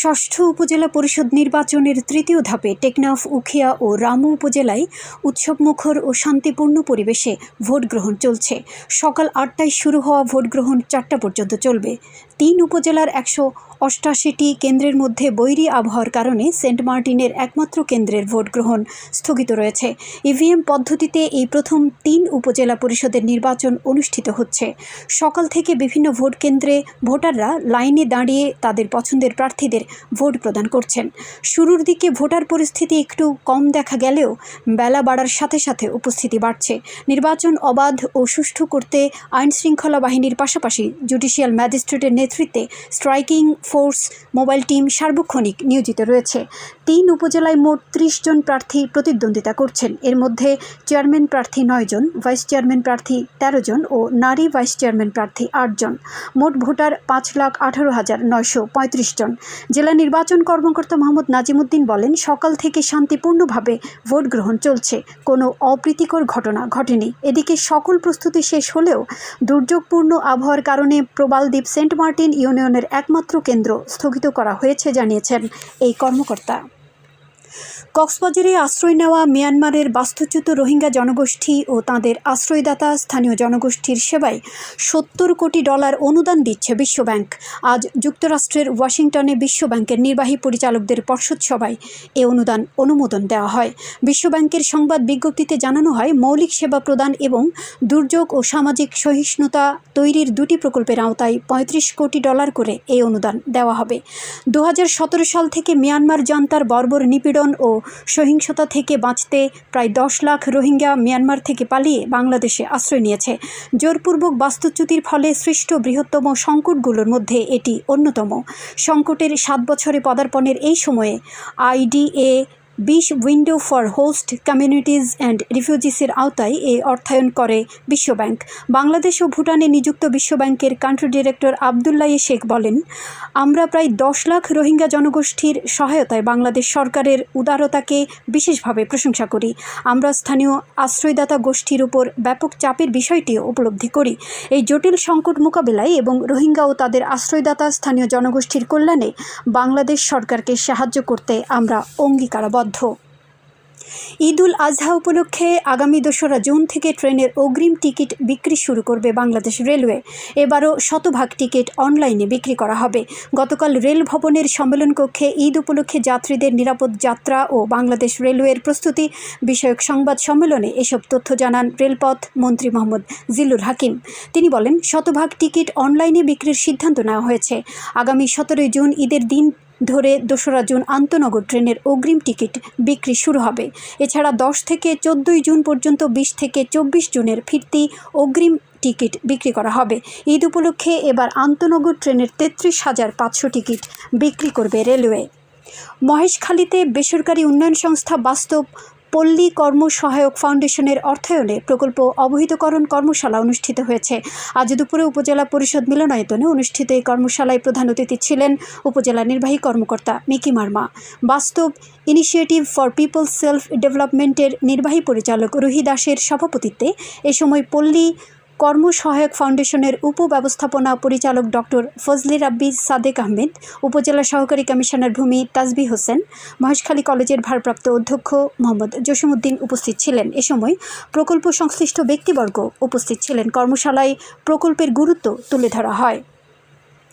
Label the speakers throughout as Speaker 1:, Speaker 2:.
Speaker 1: ষষ্ঠ উপজেলা পরিষদ নির্বাচনের তৃতীয় ধাপে টেকনাফ, উখিয়া ও রামু উপজেলায় উৎসবমুখর ও শান্তিপূর্ণ পরিবেশে ভোট গ্রহণ চলছে। সকাল আটটায় শুরু হওয়া ভোট গ্রহণ চারটা পর্যন্ত চলবে। তিন উপজেলার একশো অষ্টাশিটি কেন্দ্রের মধ্যে বৈরী আবহাওয়ার কারণে সেন্ট মার্টিনের একমাত্র কেন্দ্রের ভোট গ্রহণ স্থগিত রয়েছে। ইভিএম পদ্ধতিতে এই প্রথম তিন উপজেলা পরিষদের নির্বাচন অনুষ্ঠিত হচ্ছে। সকাল থেকে বিভিন্ন ভোট কেন্দ্রে ভোটাররা লাইনে দাঁড়িয়ে তাদের পছন্দের প্রার্থীদের ভোট প্রদান করছেন। শুরুর দিকে ভোটার পরিস্থিতি একটু কম দেখা গেলেও বেলা বাড়ার সাথে সাথে উপস্থিতি বাড়ছে। নির্বাচন অবাধ ও সুষ্ঠু করতে আইন শৃঙ্খলা বাহিনীর পাশাপাশি জুডিশিয়াল ম্যাজিস্ট্রেটের নেতৃত্বে স্ট্রাইকিং ফোর্স, মোবাইল টিম, সার্বক্ষণিক নিয়োজিত রয়েছে। তিন উপজেলায় মোট ত্রিশ জন প্রার্থী প্রতিদ্বন্দ্বিতা করছেন। এর মধ্যে চেয়ারম্যান প্রার্থী নয় জন, ভাইস চেয়ারম্যান প্রার্থী তেরো জন ও নারী ভাইস চেয়ারম্যান প্রার্থী আটজন মোট ভোটার পাঁচ লাখ আঠারো হাজার নয়শো পঁয়ত্রিশ জন। জেলা নির্বাচন কর্মকর্তা মোহাম্মদ নাজিমুদ্দিন বলেন, সকাল থেকে শান্তিপূর্ণভাবে ভোট গ্রহণ চলছে। কোনো অপ্রীতিকর ঘটনা ঘটেনি। এদিকে সকল প্রস্তুতি শেষ হলেও দুর্যোগপূর্ণ আবহাওয়ার কারণে প্রবালদ্বীপ সেন্ট মার্টিন ইউনিয়নের একমাত্র কেন্দ্র স্থগিত করা হয়েছে, জানিয়েছেন এই কর্মকর্তা। কক্সবাজারে আশ্রয় নেওয়া মিয়ানমারের বাস্তুচ্যুত রোহিঙ্গা জনগোষ্ঠী ও তাঁদের আশ্রয়দাতা স্থানীয় জনগোষ্ঠীর সেবায় সত্তর কোটি ডলার অনুদান দিচ্ছে বিশ্বব্যাংক। আজ যুক্তরাষ্ট্রের ওয়াশিংটনে বিশ্বব্যাংকের নির্বাহী পরিচালকদের পর্ষদ সভায় এ অনুদান অনুমোদন দেওয়া হয়। বিশ্বব্যাংকের সংবাদ বিজ্ঞপ্তিতে জানানো হয়, মৌলিক সেবা প্রদান এবং দুর্যোগ ও সামাজিক সহিষ্ণুতা তৈরির দুটি প্রকল্পের আওতায় পঁয়ত্রিশ কোটি ডলার করে এই অনুদান দেওয়া হবে। দু হাজার সতেরো সাল থেকে মিয়ানমার জনতার বর্বর নিপীড়ন ও সহিংসতা থেকে বাঁচতে প্রায় দশ লাখ রোহিঙ্গা মিয়ানমার থেকে পালিয়ে বাংলাদেশে আশ্রয় নিয়েছে। জোরপূর্বক বাস্তুচ্যুতির ফলে সৃষ্ট বৃহত্তম সংকটগুলোর মধ্যে এটি অন্যতম। সংকটের সাত বছরে পদার্পণের এই সময়ে আইডিএ বিশ window for host communities and রিফিউজিসের আওতায় এই অর্থায়ন করে বিশ্বব্যাংক। বাংলাদেশ ও ভুটানে নিযুক্ত বিশ্বব্যাংকের কান্ট্রি ডিরেক্টর আবদুল্লাহ শেখ বলেন, আমরা প্রায় দশ লাখ রোহিঙ্গা জনগোষ্ঠীর সহায়তায় বাংলাদেশ সরকারের উদারতাকে বিশেষভাবে প্রশংসা করি। আমরা স্থানীয় আশ্রয়দাতা গোষ্ঠীর উপর ব্যাপক চাপের বিষয়টিও উপলব্ধি করি। এই জটিল সংকট মোকাবেলায় এবং রোহিঙ্গা ও তাদের আশ্রয়দাতা স্থানীয় জনগোষ্ঠীর কল্যাণে বাংলাদেশ সরকারকে সাহায্য করতে আমরা অঙ্গীকারাবদ্ধ। ঈদ উল আজহা উপলক্ষে আগামী দোসরা জুন থেকে ট্রেনের অগ্রিম টিকিট বিক্রি শুরু করবে বাংলাদেশ রেলওয়ে। এবারও শতভাগ টিকিট অনলাইনে বিক্রি করা হবে। গতকাল রেল ভবনের সম্মেলন কক্ষে ঈদ উপলক্ষে যাত্রীদের নিরাপদ যাত্রা ও বাংলাদেশ রেলওয়ের প্রস্তুতি বিষয়ক সংবাদ সম্মেলনে এসব তথ্য জানান রেলপথ মন্ত্রী মোহাম্মদ জিল্লুর হাকিম। তিনি বলেন, শতভাগ টিকিট অনলাইনে বিক্রির সিদ্ধান্ত নেওয়া হয়েছে। আগামী সতেরোই জুন ঈদের দিন ধরে দোসরা জুন আন্তনগর ট্রেনের অগ্রিম টিকিট বিক্রি শুরু হবে। এছাড়া দশ থেকে চোদ্দোই জুন পর্যন্ত বিশ থেকে চব্বিশ জুনের ফিরতি অগ্রিম টিকিট বিক্রি করা হবে। ঈদ উপলক্ষে এবার আন্তনগর ট্রেনের তেত্রিশ হাজার পাঁচশো টিকিট বিক্রি করবে রেলওয়ে। মহেশখালীতে বেসরকারি উন্নয়ন সংস্থা বাস্তব পল্লী কর্ম সহায়ক ফাউন্ডেশনের অর্থায়নে প্রকল্প অবহিতকরণ কর্মশালা অনুষ্ঠিত হয়েছে। আজ দুপুরে উপজেলা পরিষদ মিলনায়তনে অনুষ্ঠিত এই কর্মশালায় প্রধান অতিথি ছিলেন উপজেলা নির্বাহী কর্মকর্তা মিকি মার্মা। বাস্তব ইনিশিয়েটিভ ফর পিপল সেলফ ডেভেলপমেন্টের নির্বাহী পরিচালক রুহি দাসের সভাপতিত্বে এ সময় পল্লী কর্মসহায়ক ফাউন্ডেশনের উপব্যবস্থাপনা পরিচালক ডক্টর ফজলি রাব্বি সাদেক আহমেদ, উপজেলা সহকারী কমিশনার ভূমি তাজবি হোসেন, মহেশখালী কলেজের ভারপ্রাপ্ত অধ্যক্ষ মোহাম্মদ জসিমউদ্দিন উপস্থিত ছিলেন। এ সময় প্রকল্প সংশ্লিষ্ট ব্যক্তিবর্গ উপস্থিত ছিলেন। কর্মশালায় প্রকল্পের গুরুত্ব তুলে ধরা হয়।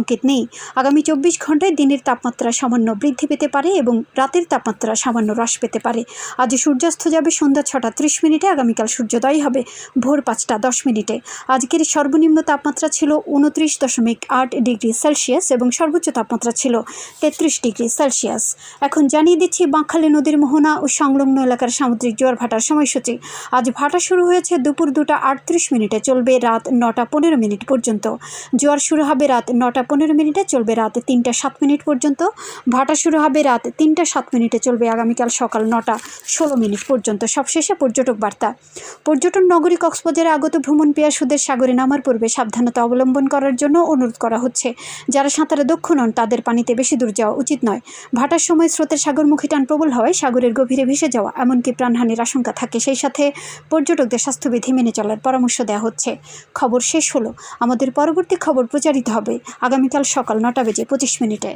Speaker 1: সংকেত নেই। আগামী চব্বিশ ঘন্টায় দিনের তাপমাত্রা সামান্য বৃদ্ধি পেতে পারে এবং রাতের তাপমাত্রা সামান্য হ্রাস পেতে পারে। আজ সূর্যাস্ত যাবে সন্ধ্যা ছটা ত্রিশ মিনিটে, আগামীকাল সূর্যোদয় হবে ভোর পাঁচটা দশ মিনিটে। আজকের সর্বনিম্ন তাপমাত্রা ছিল উনত্রিশ দশমিক আট ডিগ্রি সেলসিয়াস এবং সর্বোচ্চ তাপমাত্রা ছিল তেত্রিশ ডিগ্রি সেলসিয়াস। এখন জানিয়ে দিচ্ছি বাঁকখালী নদীর মোহনা ও সংলগ্ন এলাকার সামুদ্রিক জোয়ার ভাটার সময়সূচি। আজ ভাটা শুরু হয়েছে দুপুর দুটা আটত্রিশ মিনিটে, চলবে রাত নটা পনেরো মিনিট পর্যন্ত। জোয়ার শুরু হবে রাত নটা পনেরো মিনিটে চলবে রাত তিনটা সাত মিনিট পর্যন্ত। ভাটা শুরু হবে রাত তিনটা সাত মিনিটে চলবে আগামীকাল সকাল নটা ষোলো মিনিট পর্যন্ত। সবশেষে পর্যটক বার্তা। পর্যটন নগরী কক্সবাজারে আগত ভ্রমণ পেয়াসুদের সাগরে নামার পূর্বে সাবধানতা অবলম্বন করার জন্য অনুরোধ করা হচ্ছে। যারা সাঁতারে দক্ষ নন, তাদের পানিতে বেশি দূর যাওয়া উচিত নয়। ভাটার সময় স্রোতের সাগরমুখী টান প্রবল হওয়ায় সাগরের গভীরে ভেসে যাওয়া, এমনকি প্রাণহানির আশঙ্কা থাকে। সেই সাথে পর্যটকদের স্বাস্থ্যবিধি মেনে চলার পরামর্শ দেওয়া হচ্ছে। খবর শেষ হলো। আমাদের পরবর্তী খবর প্রচারিত হবে। আগামীকাল সকাল নটা বেজে পঁচিশ মিনিটে।